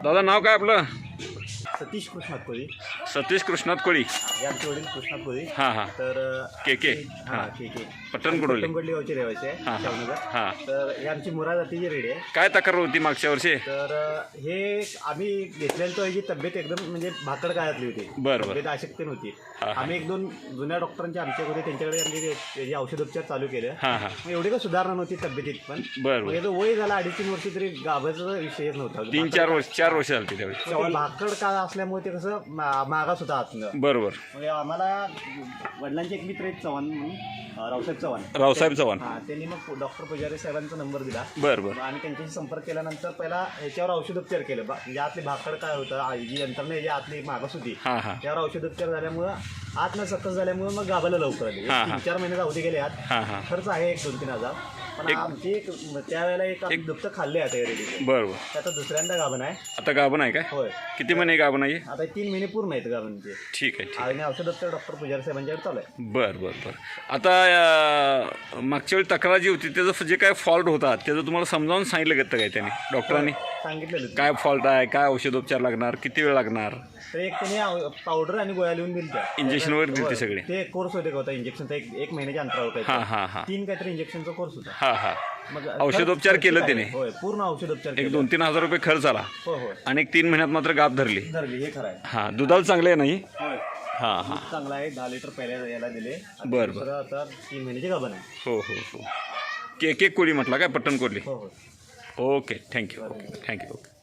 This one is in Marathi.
दादा नाव काय आपलं? सतीश कृष्णात कोळी. सतीश कृष्णात कोळी. हे आमचे वडील कृष्णात कोळी. हां हां. तर के के. हा. के के. पट्टणकडली गावचे रहिवासी आहे हां हां. हां. तर हे आमची मुरा जातीची रेडी आहे. काय तक्रार होती मागच्या वर्षी? तर हे आम्ही घेतलेलं तो याची तब्येत एकदम म्हणजे भाकड काळातली होती. बरं बरं. तब्येत अशक्त नव्हती. हां. आम्ही एक दोन जुन्या डॉक्टरांचे आमच्या होते त्यांच्याकडे आम्ही त्याचे औषधोपचार चालू केले. हां हां. मग एवढी काही सुधारणा नव्हती तब्येतीत पण. बरं मग बरं याचं वय झाला अडीच तीन वर्ष तरी गाभाचा विषयच नव्हता. तीन चार वर्ष चार वर्ष झाली त्यावेळी. भाकड काळ असल्यामुळे ते कसं मा- मागास होता आतनं. बरोबर. म्हणजे आम्हाला वडिलांचे एक मित्र आहेत चव्हाण म्हणून अं, रावसाहेब चव्हाण. रावसाहेब चव्हाण. हा त्यांनी मग डॉक्टर पुजारी साहेबांचा नंबर दिला. बरं बरं. आणि त्यांच्याशी संपर्क केल्यानंतर पहिला ह्याच्यावर औषधोपचार केलं. बा- म्हणजे आतली भाकड काय होतं आ- जी यंत्रणा जी आतली मागास होती हां हां. त्यावर औषधोपचार झाल्यामुळं आत न सकस झाल्यामुळे मग गावाला लवकर आली. हा, हा. तीन चार महिने जाऊ दे गेले आत. हां हां. खर्च आहे एक दोन तीन हजार. पण आमची एक त्यावेळेला एक खाल्ले आता रेडी बरं बरं आता दुसऱ्यांदा गाभण आहे. आता गाभण आहे काय? होय. किती महिने गाभण आहे? आता तीन महिने पूर्ण आहेत गाभणचे. ठीक आहे ठीक आणि औषधोपचार डॉक्टर पुजारी साहेबांच्याकडे चालू आहे. बरं बरं बरं. आता अं, मागच्या वेळी तक्रार जी होती त्याचं जे काय फॉल्ट होता त्याचं तुम्हाला समजावून सांगितलं घेतं काय त्यांनी डॉक्टरांनी सांगितलेलं काय फॉल्ट आहे? काय औषधोपचार लागणार? किती वेळ लागणार? तर एक त्यांनी पावडर आणि गोळ्या लिहून दिली त्या इंजेक्शन वगैरे दिली सगळे. ते कोर्स होते का होता? इंजेक्शनचा एक एक महिन्याच्या अंतरावर हां काय हां हां. तीन काहीतरी इंजेक्शनचा कोर्स होता. हां हां. मग औषधोपचार केलं त्याने? होय पूर्ण औषधोपचार एक केलं. दोन तीन हजार रुपये खर्च आला होय होय. आणि एक तीन महिन्यात मात्र गाप धरली. धरली हे खरं आहे. हां दुधाला चांगलं आहे नाही होय. हां हां. चांगला आहे दहा लिटर पहिल्या याला दिले. आता बरं, दुसरं आता तीन महिन्याचे गाभण आहे. हो हो हो. केक एक कोळी म्हटला काय? पट्टण कोळी हो हो. okay thank you okay thank you okay